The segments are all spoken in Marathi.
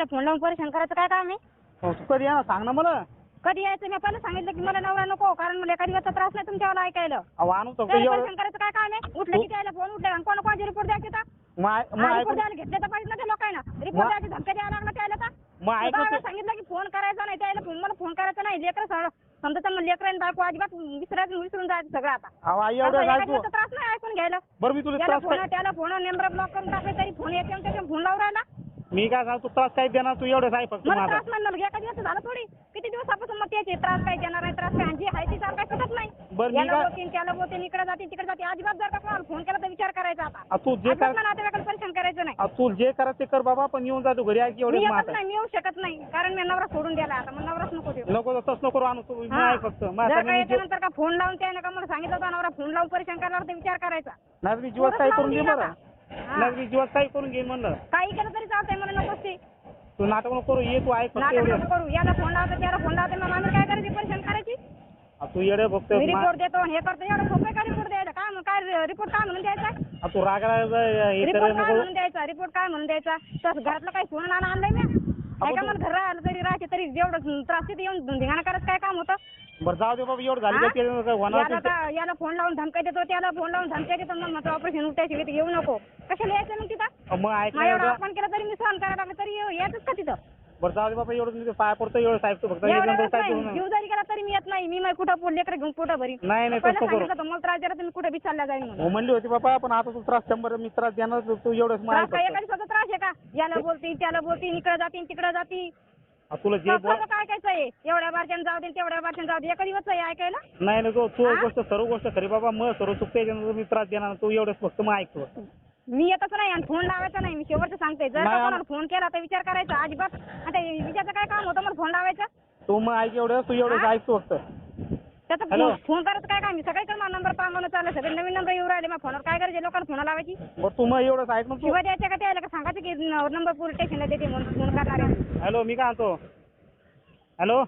त्याला फोन लावून परेशान करायचं काय काम आहे? हो, तू कधी येणार सांग ना मला. कधी यायचं मी पहिलं सांगितलं की मला नवरा नको कारण मला एका दिवसाचा त्रास नाही तुमच्यावाला ऐकायला. अहो आणू तर त्याला एवढं परेशान करायचं काय काम आहे? उठलं की त्याला फोन उठले आणि कोणा कोणाचे रिपोर्ट द्यायचे मग रिपोर्ट द्यायला घेतले तर पाहिजे ना त्या लोकांना. रिपोर्ट मग- द्यायची धमक्या द्यायला लागला त्याला का मग ऐकून तुला तू- सांगितलं की फोन करायचा नाही त्याला फोन मला फोन करायचा नाही. लेकर समजा तर लेकर आणि बायको अजिबात विसरायचं विसरून जायचं सगळं आता. अहो आई एका दिवसाचा त्रास नाही ऐकून घ्यायला. बरं मी तुला त्याला त्रास फोन काय त्याला फोन नंबर ब्लॉक करून टाकले तरी फोन येते त्याच्या फोन लावून राहिला. मी काय सांगतो त्रास काय देणार तू एवढंच आहे फक्त मला माझा. त्रास म्हणलं एका दिवस झाला थोडी. किती दिवसापासून मग त्याचे त्रास काय देणार नाही त्रास काय आणि जी आहे ती चाल काय सुटत नाही. बरं, मी याला काय- बोलतीन त्याला बोलतीन इकडे जाते तिकडे जाते अजिबात जर का कोणाला फोन केला तर विचार करायचा आता. आ, तू जे अजिबात कर मला नातेवाईकाला परेशान करायचं नाही. आ, तू जे करा ते कर बाबा पण येऊन जा तू घरी आहे की मी एवढंच येतच माझं नाही मी येऊ शकत नाही. कारण मी नवरा सोडून द्यायला आता मग नवराच नको देऊ. नको तसं नको आणू तू मी हा. आहे फक्त. जर माझा का याच्यानंतर का फोन लावून त्याने का? मला सांगितलं होतं नवरा फोन लावून परेशान करणार तर विचार करायचा. नाही मी काही करून घे बरं. मी जीवात काही करून घेईन म्हणलं. काही केलं तरी चालतंय मला नकोच ते तू नाटक नको करू ये तू आहे फक्त नाटक एवढं. नको करू. याला फोन लावतो त्याला फोन लावतो मग आम्ही काय करायची परेशान करायची? आ, तू येडे फक्त. मी मा- रिपोर्ट देतो आणि हे करतो एवढं सोपं आहे का रिपोर्ट द्यायला काय मग काय रिपोर्ट काय म्हणून द्यायचा? आ, तू रागाला हे रिपोर्ट करायला काय नको. म्हणून द्यायचा? रिपोर्ट काय म्हणून द्यायचा? तसं घरातलं काही सोनं नाणं आणलंय मी काय का मला घर राहिलं तरी राहायचे तरी जेवढं त्रास तिथे येऊन धिंगाणा करायचं काय काम होतं? बरं जाऊ दे बाबा एवढं झाली हा? होणार याला फोन लावून धमकाय देतो त्याला फोन लावून धमकाय देतो मग माझं ऑपरेशन उठायचे येऊ नको. कशाला यायचं मग तिथं? मग ऐक ना एवढं एवढं अपमान केला तरी मी सहन करायला लागलं तरी येऊ- यायचंच का तिथं? बरं जाऊ दे बाबा एवढं पाय पडतो एवढं साहेब तू फक्त एवढं वेळेस नाही जीव जरी तरी मी येत नाही. मी कुठं पोट लेकर घेऊन कुठं भरी नाही नाही पहिलं तसं करू. सांगितलं होतं मला त्रास दिला तुम्ही कुठे बी चालला जाईल म्हणून. हो म्हणली होती बाबा पण आता तू त्रास शंभर मी त्रास देणार तू- तू एवढंच त्रास काय माहिती एका दिवसाचा त्रास आहे का? याला बोलती त्याला बोलती इकडे जाती तिकडे जाती. तुला जे बोल काय कायचं आहे एवढ्या बारच्यानं जाऊ दे तेवढ्या बारच्यानं जाऊ दे. एका दिवस आहे ऐकायला? नाही नाही तू तू हा? गोष्ट सर्व गोष्ट खरी बाबा मग सर्व चुकते मी त्रास देणार तू एवढंच फक्त मग ऐकतो मी येतच नाही आणि फोन लावायचा नाही. मी शेवटचं सांगते. जर का कोणाला फोन केला तर विचार करायचा. अजिबात आता विचारचं काय काम होतं? मला फोन लावायचं? तू मग ऐक एवढं तू एवढंच हा? ऐकतो फक्त. त्याचा. फोन करायचं काय काम? मी सगळीकडे माझा नंबर पांगवणं चाललं. सगळे नवीन नंबर येऊ राहिले. मग फोनवर काय करायचे? लोकांना फोन लावायची? बरं तू मग एवढंच ऐक ना तू. शिवाय द्यायच्या का त्याला? का सांगायचं की नंबर पोलीस स्टेशनला देते म्हणून फोन करणार आहे. हॅलो मी काय म्हणतो? हॅलो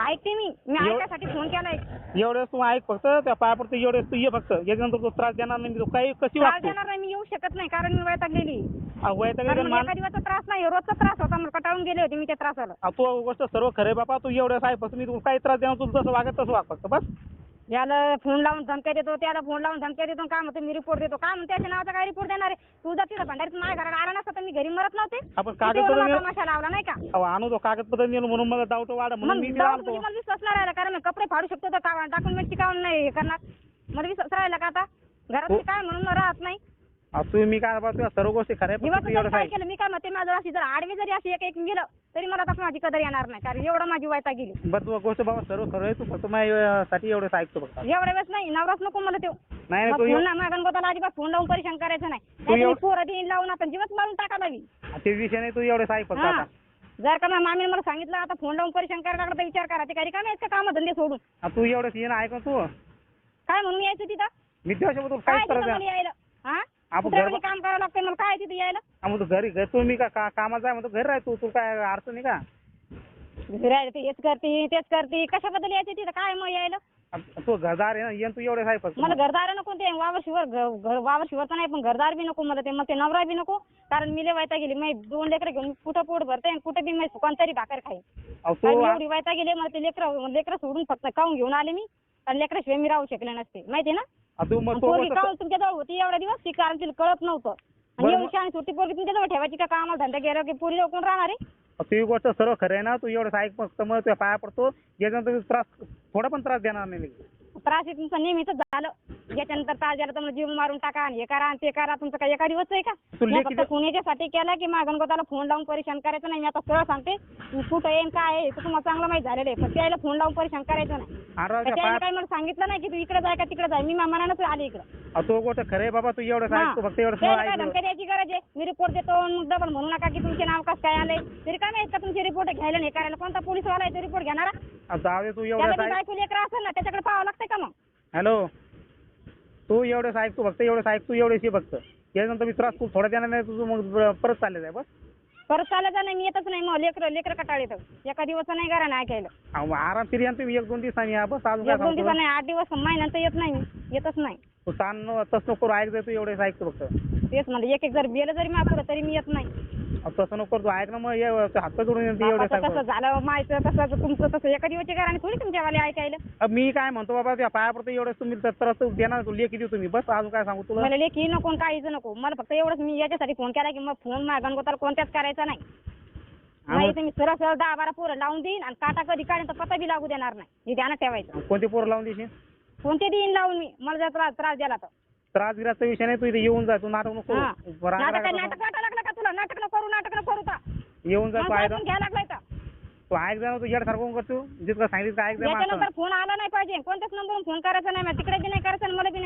ऐकते मी. मी ऐकायसाठी फोन केलाय. एवढेच तू ऐक फक्त त्या पायापुरतं एवढेच तू ये फक्त. याच्यानंतर तू त्रास देणार नाही तू काही कशी त्रास वागतो? देणार नाही मी येऊ शकत नाही कारण मी वैतागलेली आ, वैताग कारण येईल मला मान एका दिवसाचा त्रास नाही रोजचा त्रास होता मला कटाळून गेले होते मी त्या त्रासाला. आ, तू गोष्ट सर्व खरे बाबा तू एवढंच आहे फक्त मी तुला काही त्रास देणार तुला जसं वागत तसं वाग फक्त बस. याला फोन लावून धमक्या देतो त्याला फोन लावून धमक्या देतो काय म्हणतो मी रिपोर्ट देतो. काय म्हणतो त्याच्या नावाचा काय रिपोर्ट देणार आहे? तू जर तिथं भंडारीत माझ्या घरात आला नसता तर मी घरी मरत नव्हते. आपण किती कागदपत्र तमाशा लावला नाही का? अहो, आणू तो कागदपत्र नेलो म्हणून मला डाऊट वाढ म्हणून मग मी तिला जाऊन आणतो म्हणजे मला विश्वास नाही राहिला कारण मी कपडे फाडू शकतो तर का टाकून मी टिकावून नाही हे करणार? मला विश्वास राहिला का आता? घरात हो. काय म्हणून राहत नाही? आ, तू मी काय बाबा सर्व गोष्टी खऱ्या फक्त एवढंच काय केलं? मी काय म्हणते माझं अशी जर आडवी जरी अशी एक एक गेलं तरी मला तसं माझी कदर येणार नाही कारण एवढं माझी वायता गेली. बरं तू गोष्ट बाबा सर्व खरं आहे तू फक्त माझ्यासाठी एवढंच ऐकतो फक्त. एवढ्या वेळेस नाही नवराच नको मला तो नाही तू फोन ना माझ्या गणपताला अजिबात फोन लावून परेशान करायचं नाही. मी एवढं- पोरं देईन लावून आता जीवच मारून टाकायला हवी ते विषय नाही तू एवढंच ऐक फक्त. आता. जर का मामीने मला सांगितलं आता फोन लावून परेशान करायला लागलं विचार करा ते काही काम आहेत का काम धंदे सोडून तू ये ना ऐक तू. काय म्हणून यायचं तिथं? मी तुझ्यासोबत काय मला यायला? हा? आपण घर- काम करावं लागतं मला काय तिथे यायला? तू घरी घर तू मी का का- कामात जाय म्हणतो घरी राह तू तू काय अडचण नाही का? फिरायला ते हेच करते तेच करते कशाबद्दल यायचं तिथं? काय मग यायला? तू घरदार आहे ना तू एवढंच आहे फक्त. मला घरदार नको ते वावर शिवर घ- घर वावर शिवरचं नाही पण घरदार बी नको मला ते मग ते नवरा बी नको कारण मी लय वायता गेली मी दोन लेकरं घेऊन कुठं पोट भरते आणि कुठं बी मी सुकान तरी भाकर अहो, तू एवढी वायता गेली मला ते लेकरं लेकरं सोडून फक्त काऊन घेऊन आले मी? आणि लेकराशिवाय मी राहू शकले नसते माहिती ना? मग पोरगी होती दिवस ती कारण तिला कळत नव्हतं. आणि बरं, एवढी शाळेत सुट्टी पोरगी तुमच्या जवळ ठेवायची का कामाला? धंदा गेला की पोरी कोण राहणार आहे? तू गोष्ट सर्व खरं आहे ना तू एवढंच ऐक फक्त मग तुझ्या पाया पडतो याच्यानंतर तू त्रास थोडा पण त्रास देणार नाही लगेच. त्रास तुमचं नेहमीच झालं. याच्यानंतर त्रास झाला तर मला जीव मारून टाका आणि हे करा आणि ते करा. तुमचं काय एका दिवस आहे का? तू मी फक्त फोन याच्यासाठी केला की माझ्या गणगोताला फोन लावून परेशान करायचं नाही. मी आता सरळ सांगते मी कुठं येईन काय आहे ते तुम्हाला चांगलं माहिती झालेलं आहे. पण त्याला फोन लावून परेशान करायचं नाही. तर काही मला सांगितलं नाही की तू इकडे जाय का तिकडे जाय मी मनानंच आले इकडं. तू गोष्ट खरं आहे बाबा तू. ऐक तू फक्त काय धमक्या द्यायची गरज आहे. मी रिपोर्ट देतो मग डबल म्हणू नका की तुमचे नाव कसं काय आलंय. तरी काय माहीत का तुमचे रिपोर्ट घ्यायला नाही करायला? कोणता पोलीसवाला आहे तो रिपोर्ट घेणारा? जाऊ दे तू एवढंच बी ऐक बायको लेकरं असेल ना त्याच्याकडे पाहावं लागतंय का मग? हॅलो? तू एवढंच ऐक तू फक्त एवढंच ऐक तू एवढेच ये फक्त. याच्यानंतर मी त्रास तू थोडा देणार नाही तुझं मग परत चालले जाय बस. परत चालायचं नाही मी येतच नाही मग लेकरं लेकरं कटाळ येतं. एका दिवस नाही करा नाही ऐकायला. अहो, मग आरामशीर या ना तुम्ही एक दोन दिवसांनी या बस अजून काय एक दोन सांगतो? दिवस नाही आठ दिवस महिन्यानंतर येत नाही मी येतच नाही. तू ताण तसं नको करू ऐक दे तू एवढेच ऐक तू फक्त. तेच म्हणजे एक एक जर गेलं जरी पुढं तरी मी येत नाही. तसं नको तू ऐक ना मग ये ते हात जोडून येते एवढे बापाचं साहेब तसं झालं मायचं तसं तुमचं तसं एका दिवशी करा आणि थोडी तुमच्यावाले ऐकायला. मी काय म्हणतो बाबा त्या पायापुरतं एवढंच तुम्ही तर त्रास देणार तू लेखी देऊ तुम्ही. बस अजून काय सांगू तुला? मला लेखी नको आणि काहीच नको. मला फक्त एवढंच मी याच्यासाठी फोन केला की मग फोन गणगोताला कोणत्याच करायचा नाही. नाही तर मी सरळ सरळ दहा बारा पोरं लावून देईन आणि काटा कधी काढेन तर पत्ता बी लागू देणार नाही. हे ध्यानात ठेवायचं. कोणती पोरं लावून देशील? कोणते देईन लावून मी? मला जर त्रास त्रास दिला तर. त्रास गिराचा विषय नाही तू इथे येऊन जा तू नाटक नको नाटक नाटक वाटा लागला का तुला नाटक नको करू नाटक नको करू का येऊन जा तू मग ऐकून घ्यायला लागलाय तर तू ऐक जा ना, तू येडसारखं करतो जितकं सांगितलं ऐक जा माणसाला. याच्यानंतर फोन आला नाही पाहिजे. कोणत्याच नंबरवरून फोन करायचा नाही. मला तिकडे बी नाही करायचं आणि मला बी नाही